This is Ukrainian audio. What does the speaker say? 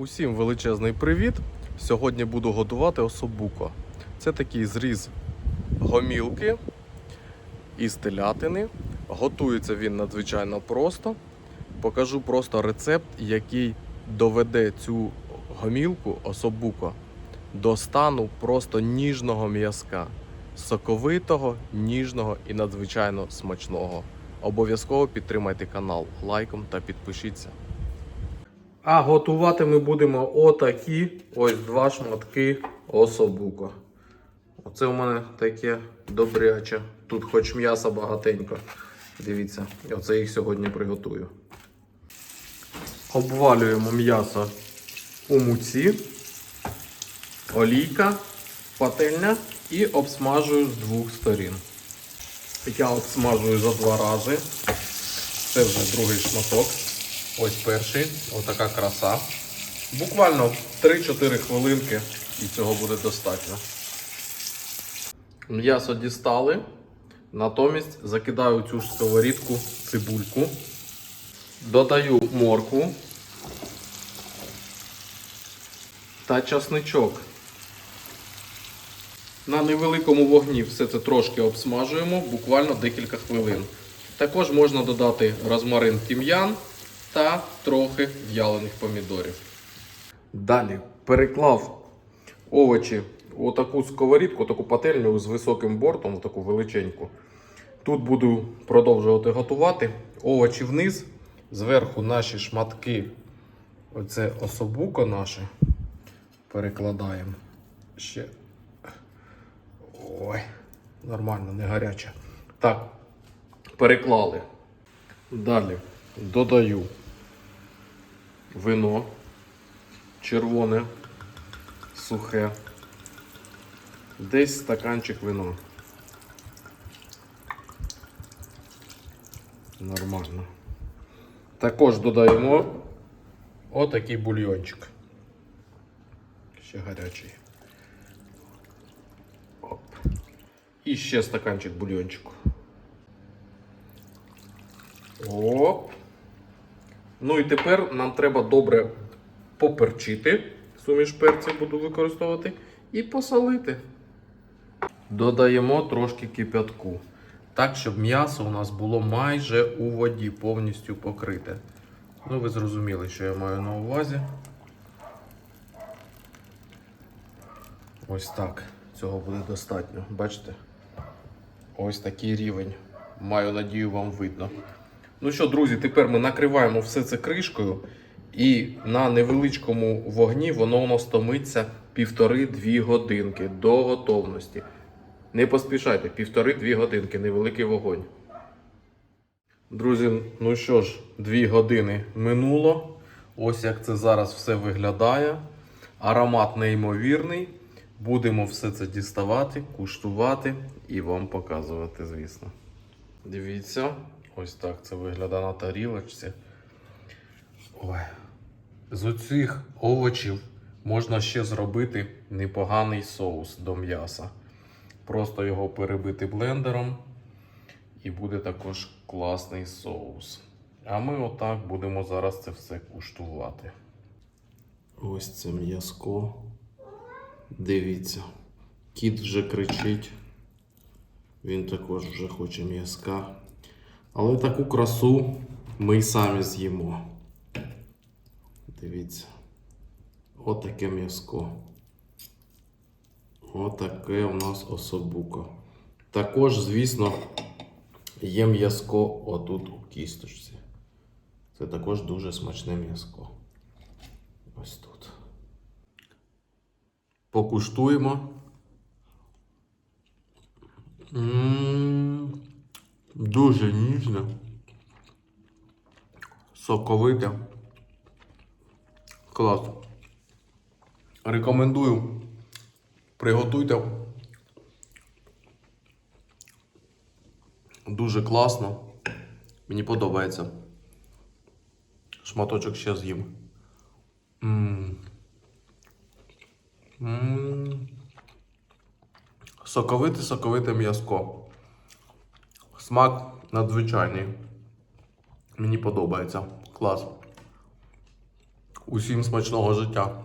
Усім величезний привіт! Сьогодні буду готувати особуко. Це такий зріз гомілки із телятини. Готується він надзвичайно просто. Покажу просто рецепт, який доведе цю гомілку особуко до стану просто ніжного м'язка, соковитого, ніжного і надзвичайно смачного. Обов'язково підтримайте канал лайком та підпишіться. А готувати ми будемо отакі ось два шматки особуко. Оце у мене таке добряче. Тут хоч м'яса багатенько. Дивіться, оце їх сьогодні приготую. Обвалюємо м'ясо у муці, олійка, пательня і обсмажую з двох сторін. Я обсмажую за два рази. Це вже другий шматок. Ось перший, отака краса. Буквально 3-4 хвилинки і цього буде достатньо. М'ясо дістали. Натомість закидаю цю ж сковорідку цибульку. Додаю моркву та часничок. На невеликому вогні все це трошки обсмажуємо, буквально декілька хвилин. Також можна додати розмарин тім'ян та трохи в'ялених помідорів. Далі переклав овочі у таку сковорідку, таку пательню з високим бортом, таку величеньку. Тут буду продовжувати готувати. Овочі вниз, зверху наші шматки, оце особуко наше. Перекладаємо. Ще. Ой, нормально, не гаряче. Так, переклали. Далі додаю вино червоне, сухе. Десь стаканчик вина. Нормально. Також додаємо отакий бульйончик. Ще гарячий. Оп. І ще стаканчик бульйончику. Оп. Ну і тепер нам треба добре поперчити. Суміш перців буду використовувати. І посолити. Додаємо трошки кип'ятку. Так, щоб м'ясо у нас було майже у воді, повністю покрите. Ну, ви зрозуміли, що я маю на увазі. Ось так. Цього буде достатньо. Бачите? Ось такий рівень. Маю надію, вам видно. Ну що, друзі, тепер ми накриваємо все це кришкою, і на невеличкому вогні воно у нас томиться півтори-дві годинки до готовності. Не поспішайте, півтори-дві годинки, невеликий вогонь. Друзі, ну що ж, дві години минуло. Ось як це зараз все виглядає. Аромат неймовірний. Будемо все це діставати, куштувати і вам показувати, звісно. Дивіться, ось так це виглядає на тарілочці. Ой. З оцих овочів можна ще зробити непоганий соус до м'яса. Просто його перебити блендером, і буде також класний соус. А ми отак будемо зараз це все куштувати. Ось це м'язко. Дивіться, кіт вже кричить. Він також вже хоче м'язка. Але таку красу ми й самі з'їмо. Дивіться. Отаке м'язко. Отаке у нас особуко. Також, звісно, є м'язко отут у кісточці. Це також дуже смачне м'язко. Ось тут. Покуштуємо. Дуже ніжне. Соковите. Клас. Рекомендую. Приготуйте. Дуже класно. Мені подобається. Шматочок ще з'їм. М. М. Соковите, соковите м'язко. Смак надзвичайний. Мені подобається. Клас. Усім смачного життя.